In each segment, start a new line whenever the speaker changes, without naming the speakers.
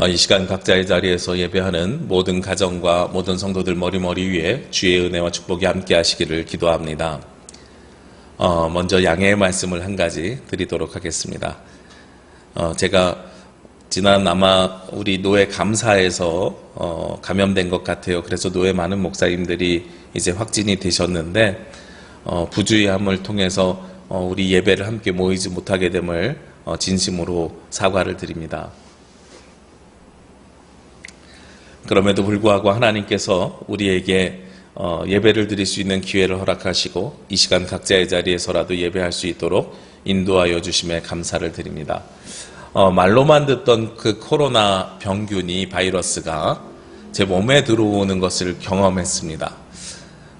어, 이 시간 각자의 자리에서 예배하는 모든 가정과 모든 성도들 머리머리 위에 주의 은혜와 축복이 함께 하시기를 기도합니다. 어, 먼저 양해의 말씀을 한 가지 드리도록 하겠습니다. 어, 제가 지난 아마 우리 노예 감사에서 어, 감염된 것 같아요. 그래서 노예 많은 목사님들이 이제 확진이 되셨는데 어, 부주의함을 통해서 어, 우리 예배를 함께 모이지 못하게 됨을 어, 진심으로 사과를 드립니다. 그럼에도 불구하고 하나님께서 우리에게 어, 예배를 드릴 수 있는 기회를 허락하시고 이 시간 각자의 자리에서라도 예배할 수 있도록 인도하여 주심에 감사를 드립니다. 어, 말로만 듣던 그 코로나 병균이 바이러스가 제 몸에 들어오는 것을 경험했습니다.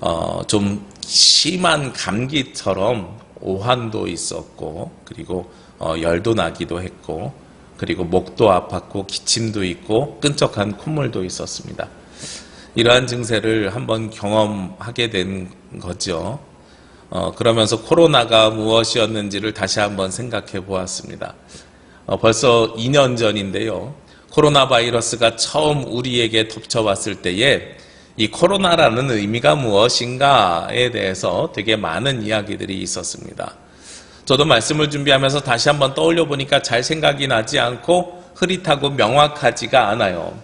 어, 좀 심한 감기처럼 오한도 있었고 그리고 어, 열도 나기도 했고 그리고 목도 아팠고 기침도 있고 끈적한 콧물도 있었습니다. 이러한 증세를 한번 경험하게 된 거죠. 어, 그러면서 코로나가 무엇이었는지를 다시 한번 생각해 보았습니다. 어, 벌써 2년 전인데요. 코로나 바이러스가 처음 우리에게 덮쳐왔을 때에 이 코로나라는 의미가 무엇인가에 대해서 되게 많은 이야기들이 있었습니다. 저도 말씀을 준비하면서 다시 한번 떠올려 보니까 잘 생각이 나지 않고 흐릿하고 명확하지가 않아요.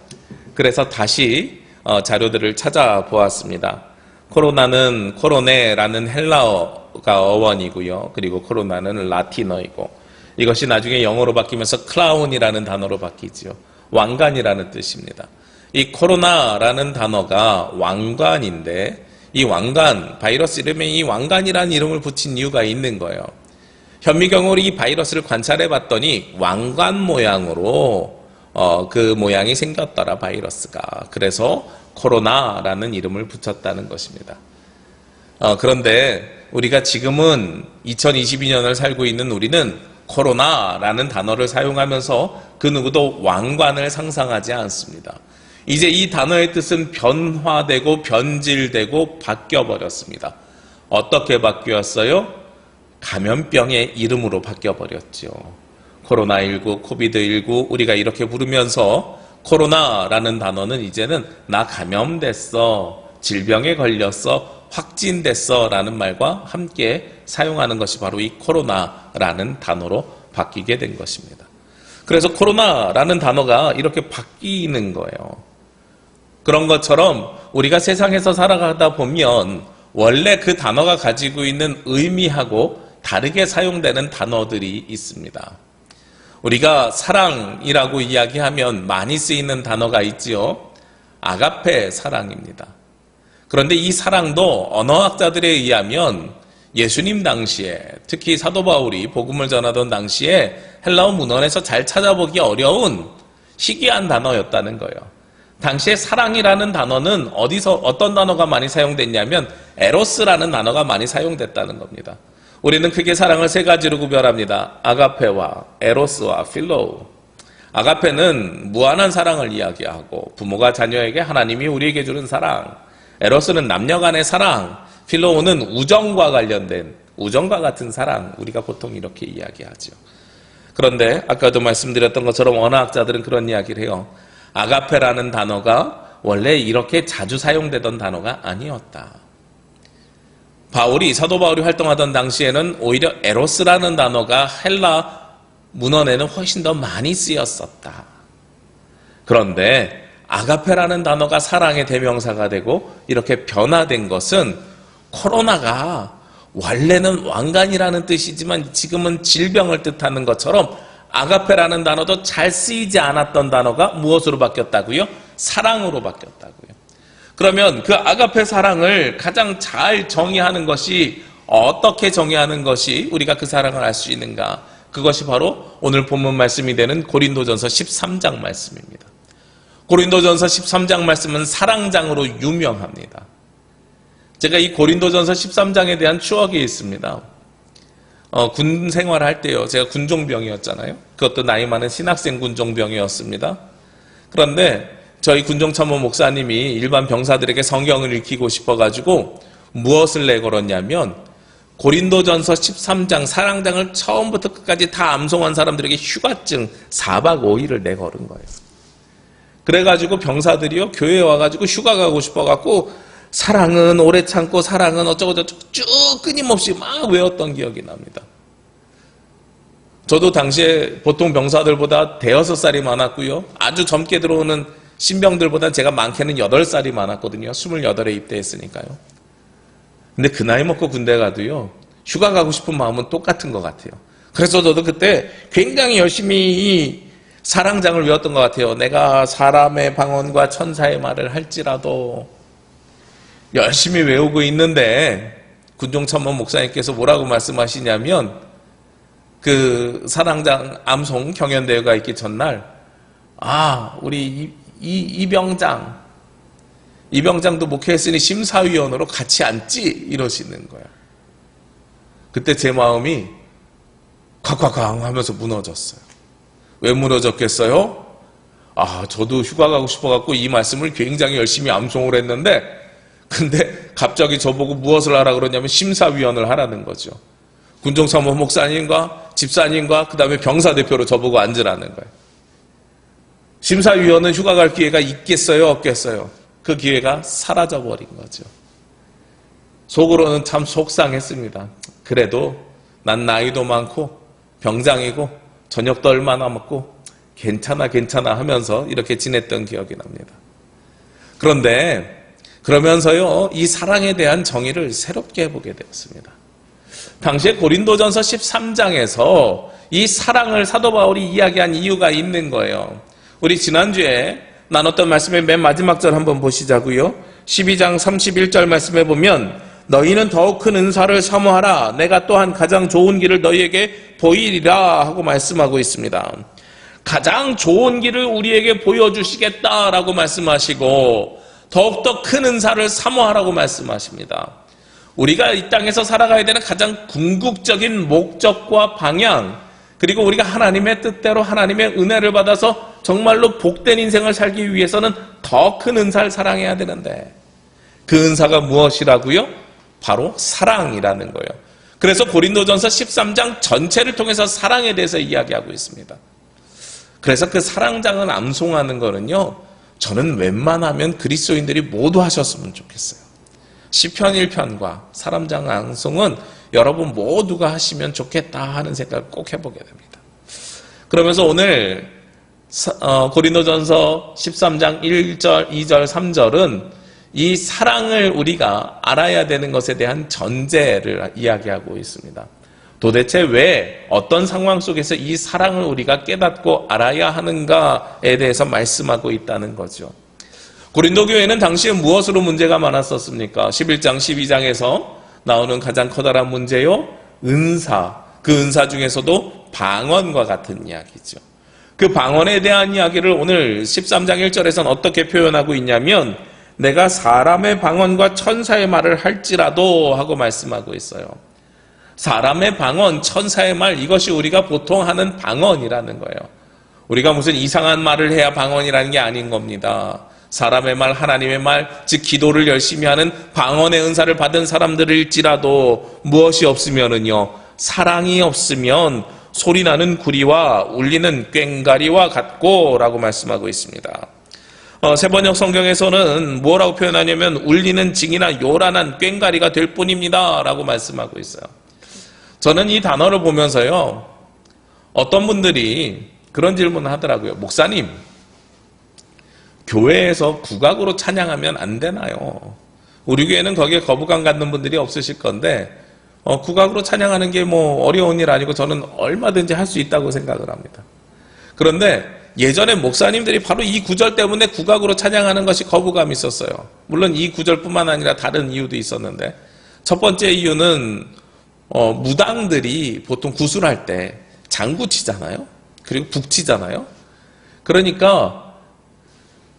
그래서 다시 어, 자료들을 찾아보았습니다. 코로나는 코로네라는 헬라어가 어원이고요. 그리고 코로나는 라틴어이고 이것이 나중에 영어로 바뀌면서 클라운이라는 단어로 바뀌지요. 왕관이라는 뜻입니다. 이 코로나라는 단어가 왕관인데 이 왕관 바이러스 이름에 이 왕관이라는 이름을 붙인 이유가 있는 거예요. 현미경으로 이 바이러스를 관찰해 봤더니 왕관 모양으로 어, 그 모양이 생겼더라 바이러스가 그래서 코로나라는 이름을 붙였다는 것입니다. 어, 그런데 우리가 지금은 2022년을 살고 있는 우리는 코로나라는 단어를 사용하면서 그 누구도 왕관을 상상하지 않습니다. 이제 이 단어의 뜻은 변화되고 변질되고 바뀌어 버렸습니다. 어떻게 바뀌었어요? 감염병의 이름으로 바뀌어 버렸죠. 코로나19, 코비드19 우리가 이렇게 부르면서 코로나라는 단어는 이제는 나 감염됐어, 질병에 걸렸어, 확진됐어 라는 말과 함께 사용하는 것이 바로 이 코로나라는 단어로 바뀌게 된 것입니다. 그래서 코로나라는 단어가 이렇게 바뀌는 거예요. 그런 것처럼 우리가 세상에서 살아가다 보면 원래 그 단어가 가지고 있는 의미하고 다르게 사용되는 단어들이 있습니다. 우리가 사랑이라고 이야기하면 많이 쓰이는 단어가 있지요. 아가페 사랑입니다. 그런데 이 사랑도 언어학자들에 의하면 예수님 당시에 특히 사도 바울이 복음을 전하던 당시에 헬라어 문헌에서 잘 찾아보기 어려운 희귀한 단어였다는 거예요. 당시에 사랑이라는 단어는 어디서 어떤 단어가 많이 사용됐냐면 에로스라는 단어가 많이 사용됐다는 겁니다. 우리는 크게 사랑을 세 가지로 구별합니다. 아가페와 에로스와 필로우. 아가페는 무한한 사랑을 이야기하고 부모가 자녀에게 하나님이 우리에게 주는 사랑. 에로스는 남녀 간의 사랑. 필로우는 우정과 관련된 우정과 같은 사랑. 우리가 보통 이렇게 이야기하죠. 그런데 아까도 말씀드렸던 것처럼 언어학자들은 그런 이야기를 해요. 아가페라는 단어가 원래 이렇게 자주 사용되던 단어가 아니었다. 바울이 사도 바울이 활동하던 당시에는 오히려 에로스라는 단어가 헬라 문헌에는 훨씬 더 많이 쓰였었다. 그런데 아가페라는 단어가 사랑의 대명사가 되고 이렇게 변화된 것은 코로나가 원래는 왕관이라는 뜻이지만 지금은 질병을 뜻하는 것처럼 아가페라는 단어도 잘 쓰이지 않았던 단어가 무엇으로 바뀌었다고요? 사랑으로 바뀌었다고요. 그러면 그 아가페 사랑을 가장 잘 정의하는 것이 어떻게 정의하는 것이 우리가 그 사랑을 알 수 있는가? 그것이 바로 오늘 본문 말씀이 되는 고린도전서 13장 말씀입니다. 고린도전서 13장 말씀은 사랑장으로 유명합니다. 제가 이 고린도전서 13장에 대한 추억이 있습니다. 어, 군 생활할 때요. 제가 군종병이었잖아요. 그것도 나이 많은 신학생 군종병이었습니다. 그런데 저희 군종참모 목사님이 일반 병사들에게 성경을 읽히고 싶어가지고 무엇을 내걸었냐면 고린도전서 13장 사랑장을 처음부터 끝까지 다 암송한 사람들에게 휴가증 4박 5일을 내걸은 거예요. 그래가지고 병사들이요 교회에 와가지고 휴가 가고 싶어갖고 사랑은 오래 참고 사랑은 어쩌고 저쩌고 쭉 끊임없이 막 외웠던 기억이 납니다. 저도 당시에 보통 병사들보다 대여섯 살이 많았고요. 아주 젊게 들어오는 신병들보다 제가 많게는 여덟 살이 많았거든요. 스물여덟에 입대했으니까요. 근데 그 나이 먹고 군대 가도요. 휴가 가고 싶은 마음은 똑같은 것 같아요. 그래서 저도 그때 굉장히 열심히 이 사랑장을 외웠던 것 같아요. 내가 사람의 방언과 천사의 말을 할지라도 열심히 외우고 있는데 군종천문 목사님께서 뭐라고 말씀하시냐면 그 사랑장 암송 경연대회가 있기 전날 아 우리 이, 이, 이병장 이병장도 목회했으니 심사위원으로 같이 앉지 이러시는 거야. 그때 제 마음이 콱콱콱 하면서 무너졌어요. 왜 무너졌겠어요? 아, 저도 휴가 가고 싶어갖고 이 말씀을 굉장히 열심히 암송을 했는데, 근데 갑자기 저보고 무엇을 하라 그러냐면 심사위원을 하라는 거죠. 군종사모 목사님과 집사님과 그 다음에 병사대표로 저보고 앉으라는 거예요. 심사위원은 휴가 갈 기회가 있겠어요? 없겠어요? 그 기회가 사라져버린 거죠. 속으로는 참 속상했습니다. 그래도 난 나이도 많고 병장이고 저녁도 얼마나 먹고 괜찮아 괜찮아 하면서 이렇게 지냈던 기억이 납니다. 그런데 그러면서요 이 사랑에 대한 정의를 새롭게 해보게 되었습니다. 당시에 고린도전서 13장에서 이 사랑을 사도 바울이 이야기한 이유가 있는 거예요. 우리 지난주에 나눴던 말씀의 맨 마지막 절 한번 보시자고요. 12장 31절 말씀에 보면 너희는 더욱 큰 은사를 사모하라. 내가 또한 가장 좋은 길을 너희에게 보이리라 하고 말씀하고 있습니다. 가장 좋은 길을 우리에게 보여주시겠다라고 말씀하시고 더욱더 큰 은사를 사모하라고 말씀하십니다. 우리가 이 땅에서 살아가야 되는 가장 궁극적인 목적과 방향, 그리고 우리가 하나님의 뜻대로 하나님의 은혜를 받아서 정말로 복된 인생을 살기 위해서는 더 큰 은사를 사랑해야 되는데 그 은사가 무엇이라고요? 바로 사랑이라는 거예요. 그래서 고린도전서 13장 전체를 통해서 사랑에 대해서 이야기하고 있습니다. 그래서 그 사랑장을 암송하는 거는요. 저는 웬만하면 그리스도인들이 모두 하셨으면 좋겠어요. 시편 1편과 사람장 암송은 여러분 모두가 하시면 좋겠다 하는 생각을 꼭 해보게 됩니다. 그러면서 오늘 어, 고린도전서 13장 1절, 2절, 3절은 이 사랑을 우리가 알아야 되는 것에 대한 전제를 이야기하고 있습니다. 도대체 왜 어떤 상황 속에서 이 사랑을 우리가 깨닫고 알아야 하는가에 대해서 말씀하고 있다는 거죠. 고린도 교회는 당시에 무엇으로 문제가 많았었습니까? 11장, 12장에서 나오는 가장 커다란 문제요. 은사. 그 은사 중에서도 방언과 같은 이야기죠. 그 방언에 대한 이야기를 오늘 13장 1절에서는 어떻게 표현하고 있냐면 내가 사람의 방언과 천사의 말을 할지라도 하고 말씀하고 있어요. 사람의 방언, 천사의 말 이것이 우리가 보통 하는 방언이라는 거예요. 우리가 무슨 이상한 말을 해야 방언이라는 게 아닌 겁니다. 사람의 말, 하나님의 말, 즉 기도를 열심히 하는 방언의 은사를 받은 사람들일지라도 무엇이 없으면은요. 사랑이 없으면 소리나는 구리와 울리는 꽹가리와 같고 라고 말씀하고 있습니다. 어, 세번역 성경에서는 뭐라고 표현하냐면 울리는 징이나 요란한 꽹가리가 될 뿐입니다 라고 말씀하고 있어요. 저는 이 단어를 보면서요. 어떤 분들이 그런 질문을 하더라고요. 목사님, 교회에서 국악으로 찬양하면 안 되나요? 우리 교회는 거기에 거부감 갖는 분들이 없으실 건데 어, 국악으로 찬양하는 게 뭐 어려운 일 아니고 저는 얼마든지 할 수 있다고 생각을 합니다. 그런데 예전에 목사님들이 바로 이 구절 때문에 국악으로 찬양하는 것이 거부감이 있었어요. 물론 이 구절뿐만 아니라 다른 이유도 있었는데 첫 번째 이유는 어, 무당들이 보통 구술할 때 장구 치잖아요. 그리고 북 치잖아요. 그러니까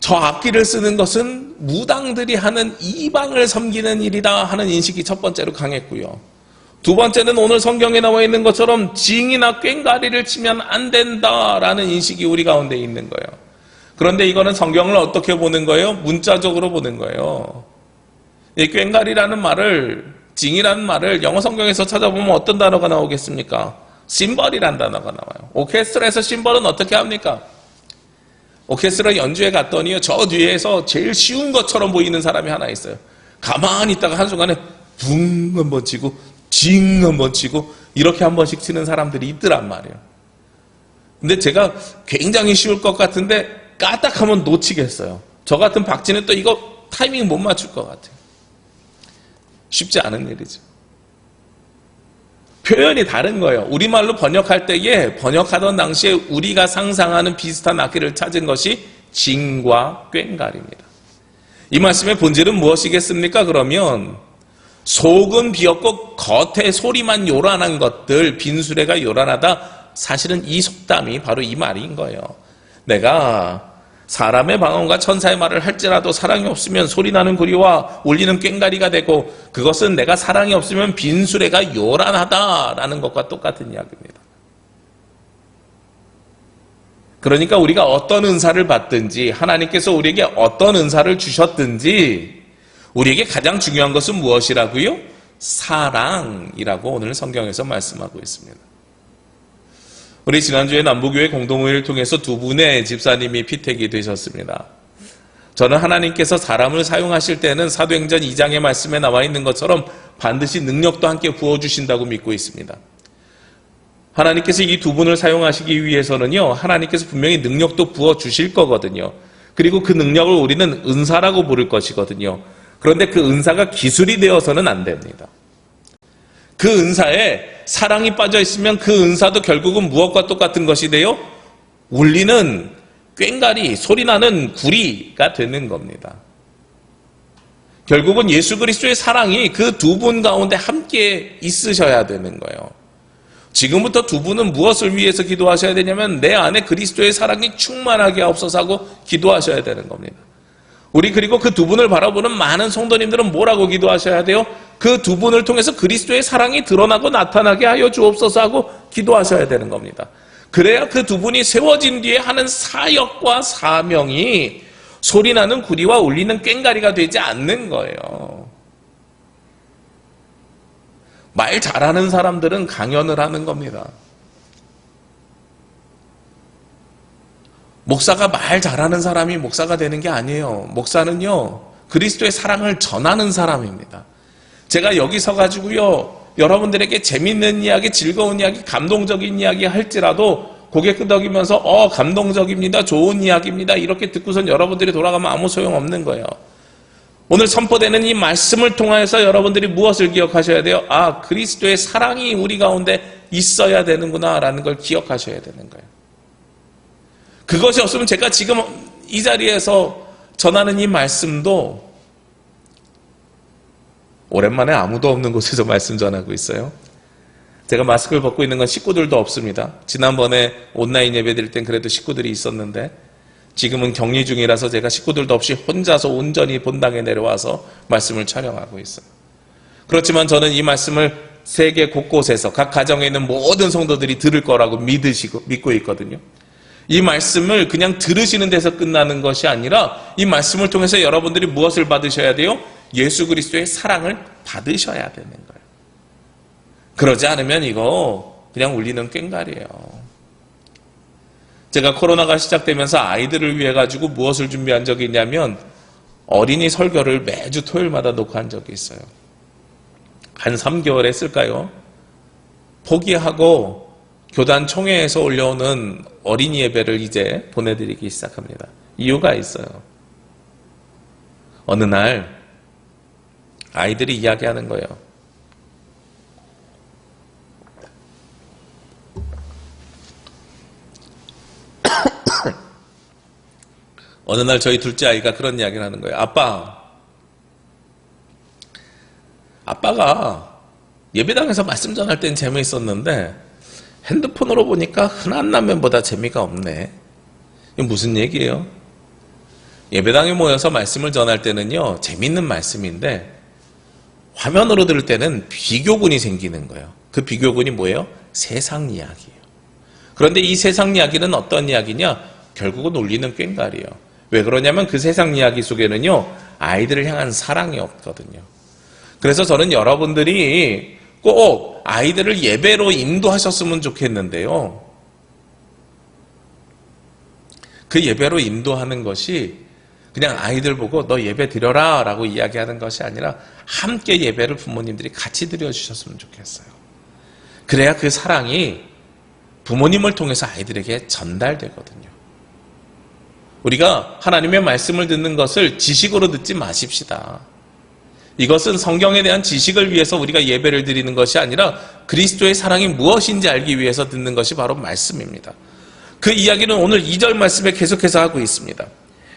저 악기를 쓰는 것은 무당들이 하는 이방을 섬기는 일이다 하는 인식이 첫 번째로 강했고요. 두 번째는 오늘 성경에 나와 있는 것처럼 징이나 꽹가리를 치면 안 된다라는 인식이 우리 가운데 있는 거예요. 그런데 이거는 성경을 어떻게 보는 거예요? 문자적으로 보는 거예요. 이 꽹가리라는 말을 징이라는 말을 영어 성경에서 찾아보면 어떤 단어가 나오겠습니까? 심벌이란 단어가 나와요. 오케스트라에서 심벌은 어떻게 합니까? 오케스트라 연주회 갔더니요, 저 뒤에서 제일 쉬운 것처럼 보이는 사람이 하나 있어요. 가만히 있다가 한순간에 붕 한번 치고, 징 한번 치고, 이렇게 한 번씩 치는 사람들이 있더란 말이에요. 근데 제가 굉장히 쉬울 것 같은데, 까딱하면 놓치겠어요. 저 같은 박쥐는 또 이거 타이밍 못 맞출 것 같아요. 쉽지 않은 일이죠. 표현이 다른 거예요. 우리말로 번역할 때에 번역하던 당시에 우리가 상상하는 비슷한 악기를 찾은 것이 징과 꽹가리입니다. 이 말씀의 본질은 무엇이겠습니까? 그러면 속은 비었고 겉에 소리만 요란한 것들, 빈수레가 요란하다. 사실은 이 속담이 바로 이 말인 거예요. 내가 사람의 방언과 천사의 말을 할지라도 사랑이 없으면 소리 나는 구리와 울리는 꽹가리가 되고 그것은 내가 사랑이 없으면 빈수레가 요란하다라는 것과 똑같은 이야기입니다. 그러니까 우리가 어떤 은사를 받든지 하나님께서 우리에게 어떤 은사를 주셨든지 우리에게 가장 중요한 것은 무엇이라고요? 사랑이라고 오늘 성경에서 말씀하고 있습니다. 우리 지난주에 남부교회 공동회를 통해서 두 분의 집사님이 피택이 되셨습니다. 저는 하나님께서 사람을 사용하실 때는 사도행전 2장의 말씀에 나와 있는 것처럼 반드시 능력도 함께 부어주신다고 믿고 있습니다. 하나님께서 이 두 분을 사용하시기 위해서는요, 하나님께서 분명히 능력도 부어주실 거거든요. 그리고 그 능력을 우리는 은사라고 부를 것이거든요. 그런데 그 은사가 기술이 되어서는 안 됩니다. 그 은사에 사랑이 빠져 있으면 그 은사도 결국은 무엇과 똑같은 것이 돼요? 울리는 꽹가리, 소리나는 구리가 되는 겁니다. 결국은 예수 그리스도의 사랑이 그 두 분 가운데 함께 있으셔야 되는 거예요. 지금부터 두 분은 무엇을 위해서 기도하셔야 되냐면 내 안에 그리스도의 사랑이 충만하게 없어서 하고 기도하셔야 되는 겁니다. 우리 그리고 그 두 분을 바라보는 많은 성도님들은 뭐라고 기도하셔야 돼요? 그 두 분을 통해서 그리스도의 사랑이 드러나고 나타나게 하여 주옵소서 하고 기도하셔야 되는 겁니다. 그래야 그 두 분이 세워진 뒤에 하는 사역과 사명이 소리나는 구리와 울리는 꽹가리가 되지 않는 거예요. 말 잘하는 사람들은 강연을 하는 겁니다. 목사가 말 잘하는 사람이 목사가 되는 게 아니에요. 목사는요, 그리스도의 사랑을 전하는 사람입니다. 제가 여기 서 가지고요, 여러분들에게 재밌는 이야기, 즐거운 이야기, 감동적인 이야기 할지라도 고개 끄덕이면서, 어, 감동적입니다. 좋은 이야기입니다. 이렇게 듣고선 여러분들이 돌아가면 아무 소용 없는 거예요. 오늘 선포되는 이 말씀을 통하여서 여러분들이 무엇을 기억하셔야 돼요? 아, 그리스도의 사랑이 우리 가운데 있어야 되는구나, 라는 걸 기억하셔야 되는 거예요. 그것이 없으면 제가 지금 이 자리에서 전하는 이 말씀도 오랜만에 아무도 없는 곳에서 말씀 전하고 있어요. 제가 마스크를 벗고 있는 건 식구들도 없습니다. 지난번에 온라인 예배 드릴 땐 그래도 식구들이 있었는데 지금은 격리 중이라서 제가 식구들도 없이 혼자서 온전히 본당에 내려와서 말씀을 촬영하고 있어요. 그렇지만 저는 이 말씀을 세계 곳곳에서 각 가정에 있는 모든 성도들이 들을 거라고 믿으시고 믿고 있거든요. 이 말씀을 그냥 들으시는 데서 끝나는 것이 아니라 이 말씀을 통해서 여러분들이 무엇을 받으셔야 돼요? 예수 그리스도의 사랑을 받으셔야 되는 거예요. 그러지 않으면 이거 그냥 울리는 꽹가리예요. 제가 코로나가 시작되면서 아이들을 위해 가지고 무엇을 준비한 적이 있냐면 어린이 설교를 매주 토요일마다 녹화한 적이 있어요. 한 3개월 했을까요? 포기하고 교단 총회에서 올려오는 어린이 예배를 이제 보내드리기 시작합니다. 이유가 있어요. 어느 날 아이들이 이야기하는 거예요. 어느 날 저희 둘째 아이가 그런 이야기를 하는 거예요. 아빠, 아빠가 예배당에서 말씀 전할 땐 재미있었는데 핸드폰으로 보니까 흔한 라면보다 재미가 없네. 이게 무슨 얘기예요? 예배당에 모여서 말씀을 전할 때는요, 재밌는 말씀인데, 화면으로 들을 때는 비교군이 생기는 거예요. 그 비교군이 뭐예요? 세상 이야기예요. 그런데 이 세상 이야기는 어떤 이야기냐? 결국은 울리는 꽹가리예요. 왜 그러냐면 그 세상 이야기 속에는요, 아이들을 향한 사랑이 없거든요. 그래서 저는 여러분들이 꼭 아이들을 예배로 인도하셨으면 좋겠는데요. 그 예배로 인도하는 것이 그냥 아이들 보고 너 예배 드려라 라고 이야기하는 것이 아니라 함께 예배를 부모님들이 같이 드려주셨으면 좋겠어요. 그래야 그 사랑이 부모님을 통해서 아이들에게 전달되거든요. 우리가 하나님의 말씀을 듣는 것을 지식으로 듣지 마십시다. 이것은 성경에 대한 지식을 위해서 우리가 예배를 드리는 것이 아니라 그리스도의 사랑이 무엇인지 알기 위해서 듣는 것이 바로 말씀입니다. 그 이야기는 오늘 2절 말씀에 계속해서 하고 있습니다.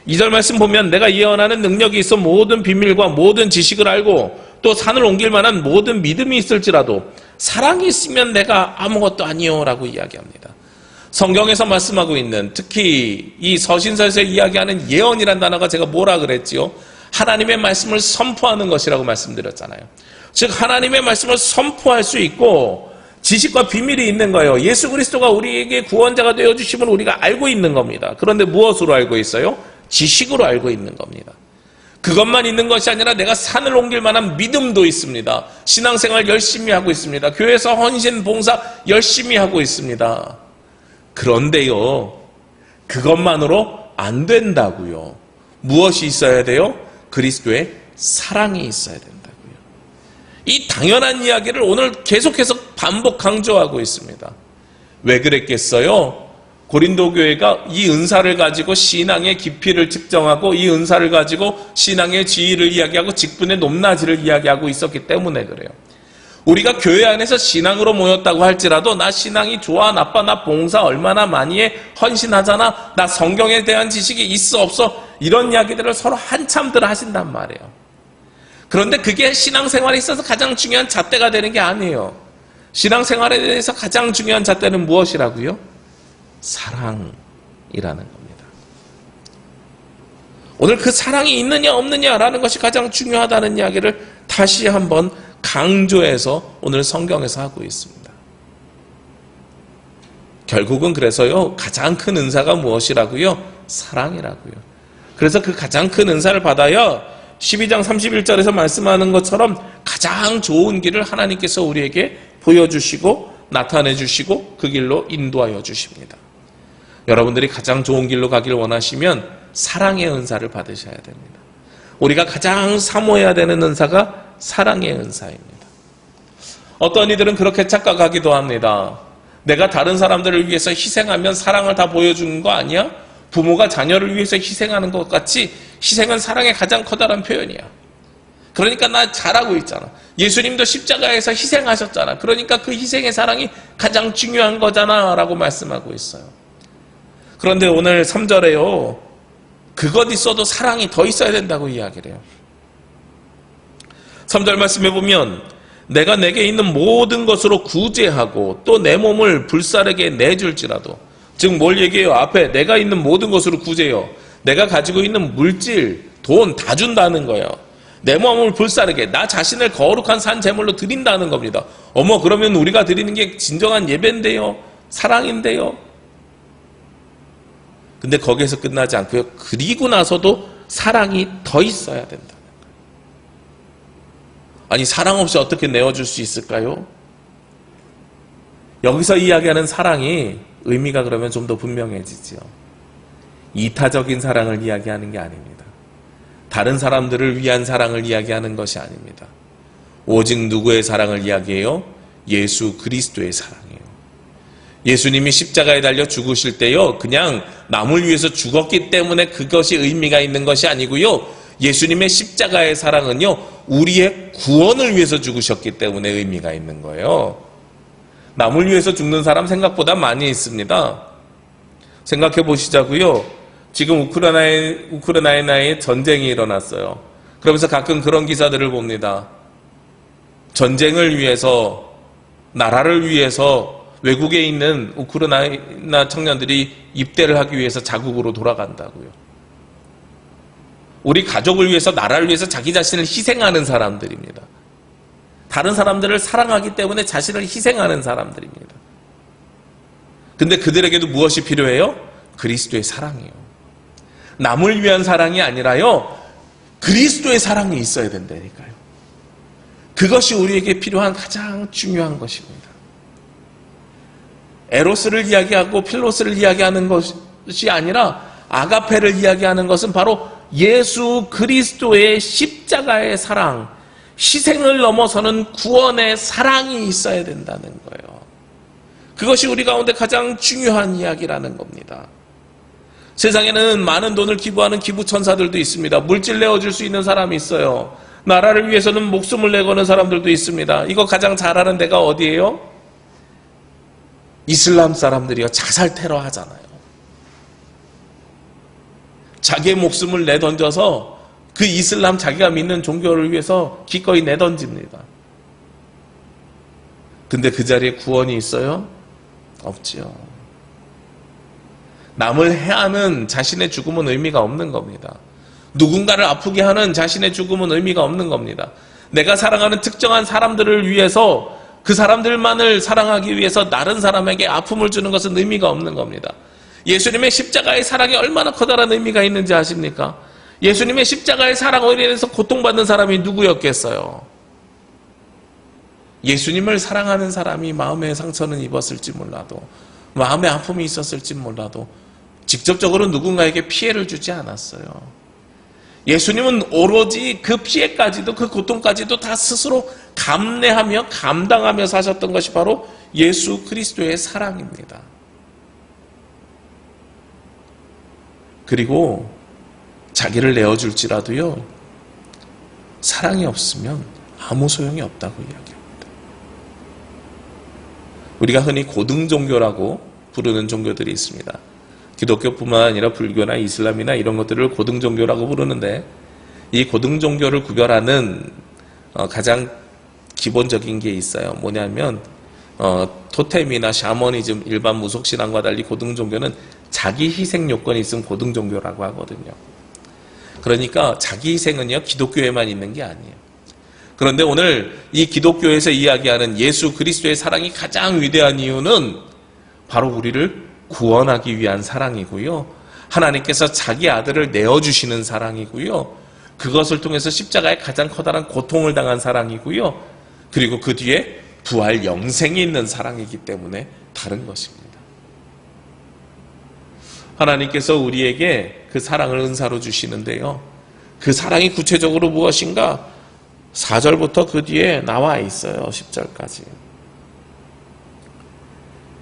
2절 말씀 보면 내가 예언하는 능력이 있어 모든 비밀과 모든 지식을 알고 또 산을 옮길 만한 모든 믿음이 있을지라도 사랑이 있으면 내가 아무것도 아니요 라고 이야기합니다. 성경에서 말씀하고 있는 특히 이 서신서에서 이야기하는 예언이란 단어가 제가 뭐라 그랬지요? 하나님의 말씀을 선포하는 것이라고 말씀드렸잖아요. 즉 하나님의 말씀을 선포할 수 있고 지식과 비밀이 있는 거예요. 예수 그리스도가 우리에게 구원자가 되어 주심을 우리가 알고 있는 겁니다. 그런데 무엇으로 알고 있어요? 지식으로 알고 있는 겁니다. 그것만 있는 것이 아니라 내가 산을 옮길 만한 믿음도 있습니다. 신앙생활 열심히 하고 있습니다. 교회에서 헌신 봉사 열심히 하고 있습니다. 그런데요, 그것만으로 안 된다고요. 무엇이 있어야 돼요? 그리스도의 사랑이 있어야 된다고요. 이 당연한 이야기를 오늘 계속해서 반복 강조하고 있습니다. 왜 그랬겠어요? 고린도 교회가 이 은사를 가지고 신앙의 깊이를 측정하고 이 은사를 가지고 신앙의 지위를 이야기하고 직분의 높낮이를 이야기하고 있었기 때문에 그래요. 우리가 교회 안에서 신앙으로 모였다고 할지라도 나 신앙이 좋아 나빠 나 봉사 얼마나 많이 해 헌신하잖아 나 성경에 대한 지식이 있어 없어 이런 이야기들을 서로 한참들 하신단 말이에요. 그런데 그게 신앙생활에 있어서 가장 중요한 잣대가 되는 게 아니에요. 신앙생활에 대해서 가장 중요한 잣대는 무엇이라고요? 사랑이라는 겁니다. 오늘 그 사랑이 있느냐 없느냐라는 것이 가장 중요하다는 이야기를 다시 한번 강조해서 오늘 성경에서 하고 있습니다. 결국은 그래서요, 가장 큰 은사가 무엇이라고요? 사랑이라고요. 그래서 그 가장 큰 은사를 받아야 12장 31절에서 말씀하는 것처럼 가장 좋은 길을 하나님께서 우리에게 보여주시고 나타내 주시고 그 길로 인도하여 주십니다. 여러분들이 가장 좋은 길로 가길 원하시면 사랑의 은사를 받으셔야 됩니다. 우리가 가장 사모해야 되는 은사가 사랑의 은사입니다. 어떤 이들은 그렇게 착각하기도 합니다. 내가 다른 사람들을 위해서 희생하면 사랑을 다 보여주는 거 아니야? 부모가 자녀를 위해서 희생하는 것 같이 희생은 사랑의 가장 커다란 표현이야. 그러니까 나 잘하고 있잖아. 예수님도 십자가에서 희생하셨잖아. 그러니까 그 희생의 사랑이 가장 중요한 거잖아. 라고 말씀하고 있어요. 그런데 오늘 3절에요. 그것 있어도 사랑이 더 있어야 된다고 이야기를 해요. 3절 말씀해 보면 내가 내게 있는 모든 것으로 구제하고 또 내 몸을 불사르게 내줄지라도 즉 뭘 얘기해요? 앞에 내가 있는 모든 것으로 구제요. 내가 가지고 있는 물질, 돈 다 준다는 거예요. 내 몸을 불사르게 나 자신을 거룩한 산 제물로 드린다는 겁니다. 어머 그러면 우리가 드리는 게 진정한 예배인데요. 사랑인데요. 근데 거기에서 끝나지 않고요. 그리고 나서도 사랑이 더 있어야 된다. 아니 사랑 없이 어떻게 내어줄 수 있을까요? 여기서 이야기하는 사랑이 의미가 그러면 좀 더 분명해지지요. 이타적인 사랑을 이야기하는 게 아닙니다. 다른 사람들을 위한 사랑을 이야기하는 것이 아닙니다. 오직 누구의 사랑을 이야기해요? 예수 그리스도의 사랑이에요. 예수님이 십자가에 달려 죽으실 때요, 그냥 남을 위해서 죽었기 때문에 그것이 의미가 있는 것이 아니고요. 예수님의 십자가의 사랑은요, 우리의 구원을 위해서 죽으셨기 때문에 의미가 있는 거예요. 남을 위해서 죽는 사람 생각보다 많이 있습니다. 생각해 보시자고요. 지금 우크라이나에, 우크라이나에 전쟁이 일어났어요. 그러면서 가끔 그런 기사들을 봅니다. 전쟁을 위해서, 나라를 위해서 외국에 있는 우크라이나 청년들이 입대를 하기 위해서 자국으로 돌아간다고요. 우리 가족을 위해서, 나라를 위해서 자기 자신을 희생하는 사람들입니다. 다른 사람들을 사랑하기 때문에 자신을 희생하는 사람들입니다. 근데 그들에게도 무엇이 필요해요? 그리스도의 사랑이에요. 남을 위한 사랑이 아니라요, 그리스도의 사랑이 있어야 된다니까요. 그것이 우리에게 필요한 가장 중요한 것입니다. 에로스를 이야기하고 필로스를 이야기하는 것이 아니라 아가페를 이야기하는 것은 바로 예수 그리스도의 십자가의 사랑, 희생을 넘어서는 구원의 사랑이 있어야 된다는 거예요. 그것이 우리 가운데 가장 중요한 이야기라는 겁니다. 세상에는 많은 돈을 기부하는 기부천사들도 있습니다. 물질 내어줄 수 있는 사람이 있어요. 나라를 위해서는 목숨을 내거는 사람들도 있습니다. 이거 가장 잘하는 데가 어디예요? 이슬람 사람들이요. 자살 테러 하잖아요. 자기의 목숨을 내던져서 그 이슬람 자기가 믿는 종교를 위해서 기꺼이 내던집니다. 근데 그 자리에 구원이 있어요? 없지요. 남을 해하는 자신의 죽음은 의미가 없는 겁니다. 누군가를 아프게 하는 자신의 죽음은 의미가 없는 겁니다. 내가 사랑하는 특정한 사람들을 위해서 그 사람들만을 사랑하기 위해서 다른 사람에게 아픔을 주는 것은 의미가 없는 겁니다. 예수님의 십자가의 사랑이 얼마나 커다란 의미가 있는지 아십니까? 예수님의 십자가의 사랑으로 인해서 고통받는 사람이 누구였겠어요? 예수님을 사랑하는 사람이 마음의 상처는 입었을지 몰라도, 마음의 아픔이 있었을지 몰라도, 직접적으로 누군가에게 피해를 주지 않았어요. 예수님은 오로지 그 피해까지도 그 고통까지도 다 스스로 감내하며 감당하며 사셨던 것이 바로 예수 그리스도의 사랑입니다. 그리고 자기를 내어줄지라도요, 사랑이 없으면 아무 소용이 없다고 이야기합니다. 우리가 흔히 고등 종교라고 부르는 종교들이 있습니다. 기독교뿐만 아니라 불교나 이슬람이나 이런 것들을 고등 종교라고 부르는데 이 고등 종교를 구별하는 어, 가장 기본적인 게 있어요. 뭐냐면 어, 토템이나 샤머니즘 일반 무속 신앙과 달리 고등 종교는 자기 희생 요건이 있으면 고등 종교라고 하거든요. 그러니까 자기 희생은요 기독교에만 있는 게 아니에요. 그런데 오늘 이 기독교에서 이야기하는 예수 그리스도의 사랑이 가장 위대한 이유는 바로 우리를 구원하기 위한 사랑이고요. 하나님께서 자기 아들을 내어주시는 사랑이고요. 그것을 통해서 십자가에 가장 커다란 고통을 당한 사랑이고요. 그리고 그 뒤에 부활 영생이 있는 사랑이기 때문에 다른 것입니다. 하나님께서 우리에게 그 사랑을 은사로 주시는데요. 그 사랑이 구체적으로 무엇인가? 4절부터 그 뒤에 나와 있어요. 10절까지.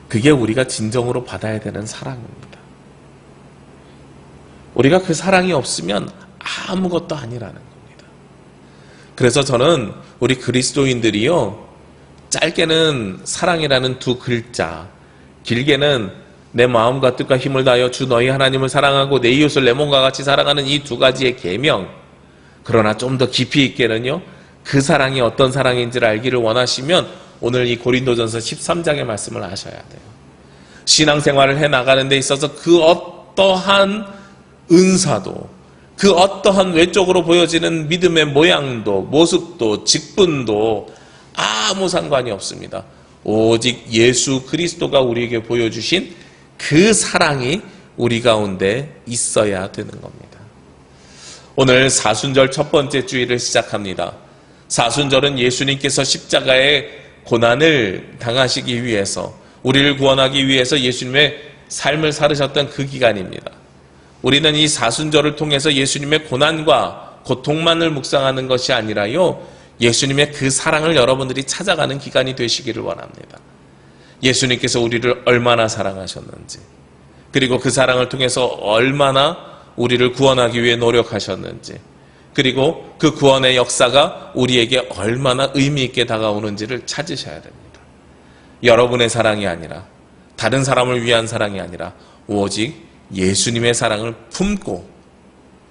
그게 우리가 진정으로 받아야 되는 사랑입니다. 우리가 그 사랑이 없으면 아무것도 아니라는 겁니다. 그래서 저는 우리 그리스도인들이요, 짧게는 사랑이라는 두 글자, 길게는 내 마음과 뜻과 힘을 다하여 주 너희 하나님을 사랑하고 내 이웃을 내 몸과 같이 사랑하는 이 두 가지의 계명. 그러나 좀 더 깊이 있게는요, 그 사랑이 어떤 사랑인지를 알기를 원하시면 오늘 이 고린도전서 13장의 말씀을 아셔야 돼요. 신앙생활을 해 나가는 데 있어서 그 어떠한 은사도 그 어떠한 외적으로 보여지는 믿음의 모양도 모습도 직분도 아무 상관이 없습니다. 오직 예수 그리스도가 우리에게 보여주신 그 사랑이 우리 가운데 있어야 되는 겁니다. 오늘 사순절 첫 번째 주일을 시작합니다. 사순절은 예수님께서 십자가의 고난을 당하시기 위해서 우리를 구원하기 위해서 예수님의 삶을 살으셨던 그 기간입니다. 우리는 이 사순절을 통해서 예수님의 고난과 고통만을 묵상하는 것이 아니라요. 예수님의 그 사랑을 여러분들이 찾아가는 기간이 되시기를 원합니다. 예수님께서 우리를 얼마나 사랑하셨는지, 그리고 그 사랑을 통해서 얼마나 우리를 구원하기 위해 노력하셨는지, 그리고 그 구원의 역사가 우리에게 얼마나 의미 있게 다가오는지를 찾으셔야 됩니다. 여러분의 사랑이 아니라 다른 사람을 위한 사랑이 아니라 오직 예수님의 사랑을 품고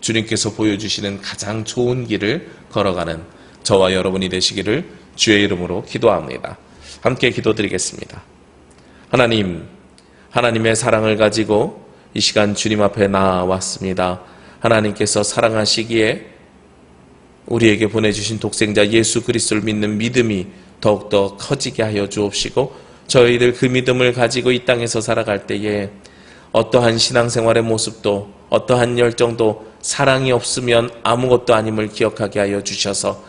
주님께서 보여주시는 가장 좋은 길을 걸어가는 저와 여러분이 되시기를 주의 이름으로 기도합니다. 함께 기도드리겠습니다. 하나님, 하나님의 사랑을 가지고 이 시간 주님 앞에 나왔습니다. 하나님께서 사랑하시기에 우리에게 보내주신 독생자 예수 그리스도를 믿는 믿음이 더욱더 커지게 하여 주옵시고 저희들 그 믿음을 가지고 이 땅에서 살아갈 때에 어떠한 신앙생활의 모습도 어떠한 열정도 사랑이 없으면 아무것도 아님을 기억하게 하여 주셔서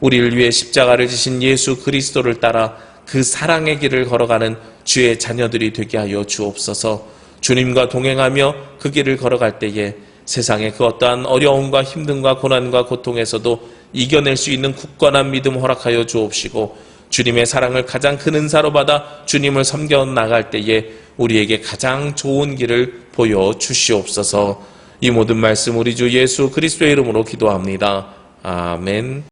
우리를 위해 십자가를 지신 예수 그리스도를 따라 그 사랑의 길을 걸어가는 주의 자녀들이 되게 하여 주옵소서 주님과 동행하며 그 길을 걸어갈 때에 세상의 그 어떠한 어려움과 힘듦과 고난과 고통에서도 이겨낼 수 있는 굳건한 믿음 허락하여 주옵시고 주님의 사랑을 가장 큰 은사로 받아 주님을 섬겨 나갈 때에 우리에게 가장 좋은 길을 보여 주시옵소서. 이 모든 말씀 우리 주 예수 그리스도의 이름으로 기도합니다. 아멘.